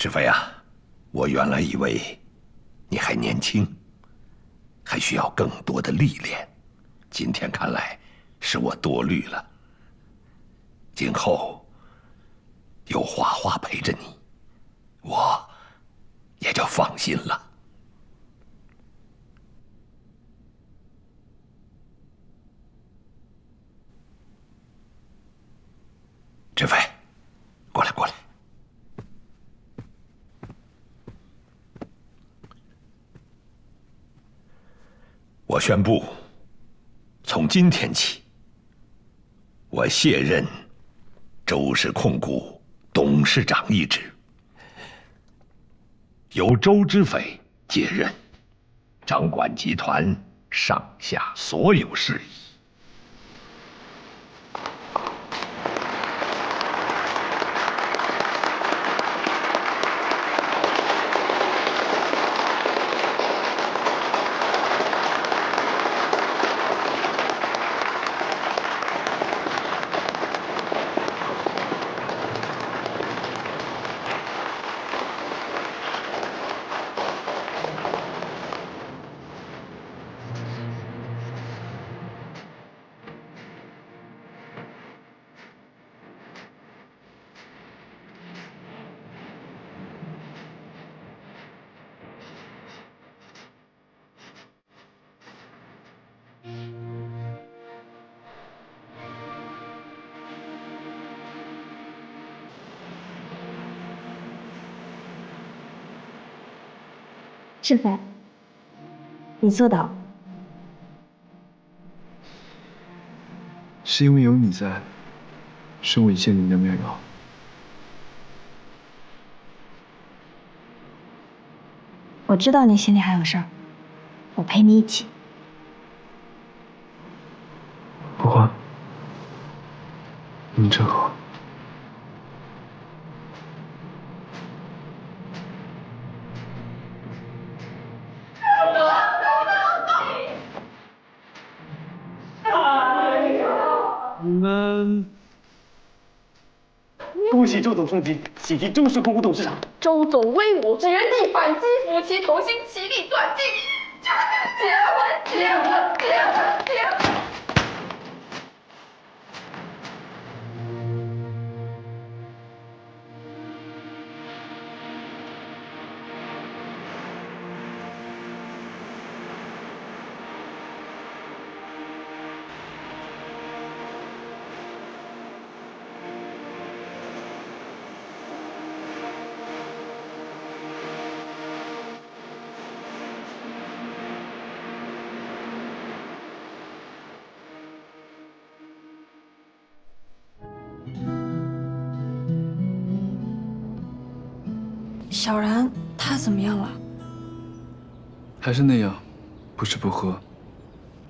志飞啊，我原来以为你还年轻，还需要更多的历练，今天看来是我多虑了。今后有花花陪着你，我也就放心了。志飞，过来，过来。我宣布，从今天起，我卸任周氏控股董事长一职，由周之斐接任，掌管集团上下所有事宜。志飞，你坐到。是因为有你在，是我一见你的面容。我知道你心里还有事儿，我陪你一起。不会，你真好。恭喜周总升级，喜提中石控股董事长。周总威武，绝地反击，夫妻同心，其利断金。结婚，结婚，结婚，结婚。小然他怎么样了？还是那样，不吃不喝，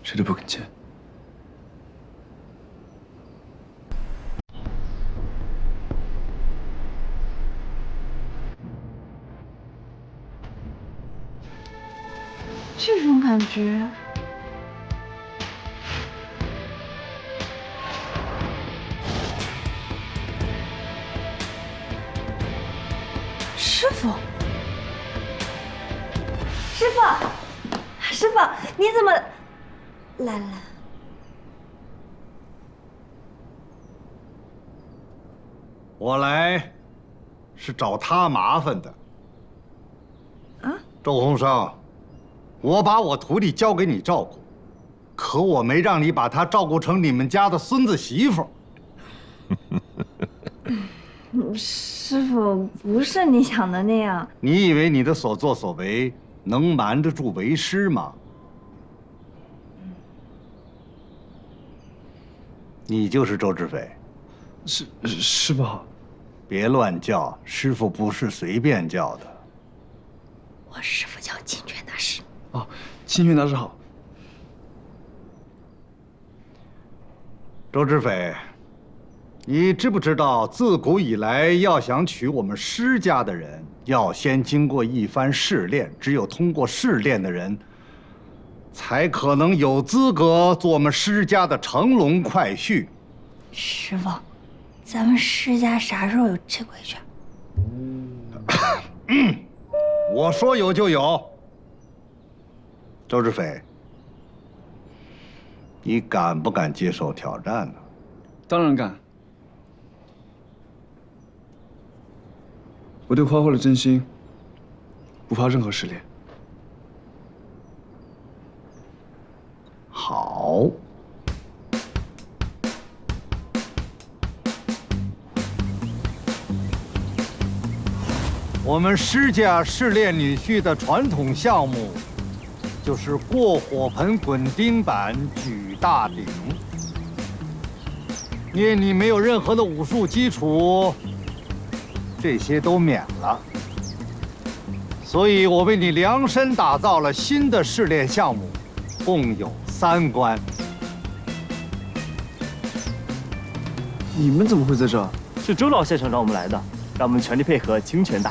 谁都不肯见。这种感觉，师傅，师傅，师傅，你怎么来了？我来是找他麻烦的。啊？周鸿生，我把我徒弟交给你照顾，可我没让你把他照顾成你们家的孙子媳妇。师傅，不是你想的那样。你以为你的所作所为能瞒得住为师吗？你就是周志飞，师师傅好。别乱叫，师傅不是随便叫的。我师傅叫金泉大师。哦，金泉大师好。周志飞，你知不知道，自古以来，要想娶我们施家的人，要先经过一番试炼，只有通过试炼的人，才可能有资格做我们施家的乘龙快婿。师傅，咱们施家啥时候有这规矩？我说有就有。周志飞，你敢不敢接受挑战呢？当然敢。我对花花的真心，不怕任何试炼。好。我们施家试炼女婿的传统项目，就是过火盆、滚钉板、举大鼎。念你没有任何的武术基础，这些都免了。所以我为你量身打造了新的试炼项目，共有三关。你们怎么会在这儿？是周老先生让我们来的，让我们全力配合，清泉大。